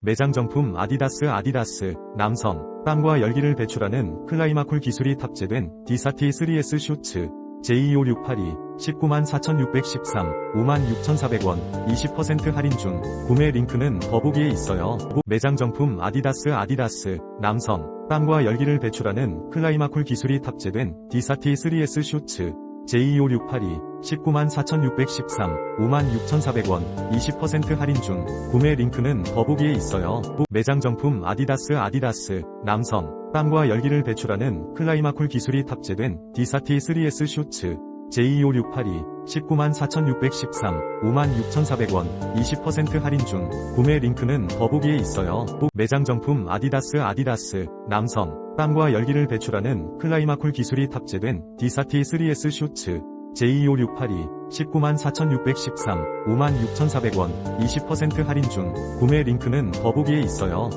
매장 정품 아디다스 아디다스 남성 땀과 열기를 배출하는 클라이마쿨 기술이 탑재된 디사티 3S 슈츠 J25682 194,613 56,400원 20% 할인 중 구매 링크는 더보기에 있어요. 매장 정품 아디다스 아디다스 남성 땀과 열기를 배출하는 클라이마쿨 기술이 탑재된 디사티 3S 슈츠 J25682 194,613 56,400원 20% 할인 중 구매 링크는 더보기에 있어요. 매장 정품 아디다스 아디다스 남성 땀과 열기를 배출하는 클라이마쿨 기술이 탑재된 디사티 3S 슈츠 J25682 194,613 56,400원 20% 할인 중 구매 링크는 더보기에 있어요. 매장 정품 아디다스 아디다스 남성 땀과 열기를 배출하는 클라이마쿨 기술이 탑재된 디사티 3S 슈츠 J25682 194,613 56,400원 20% 할인 중 구매 링크는 더보기에 있어요.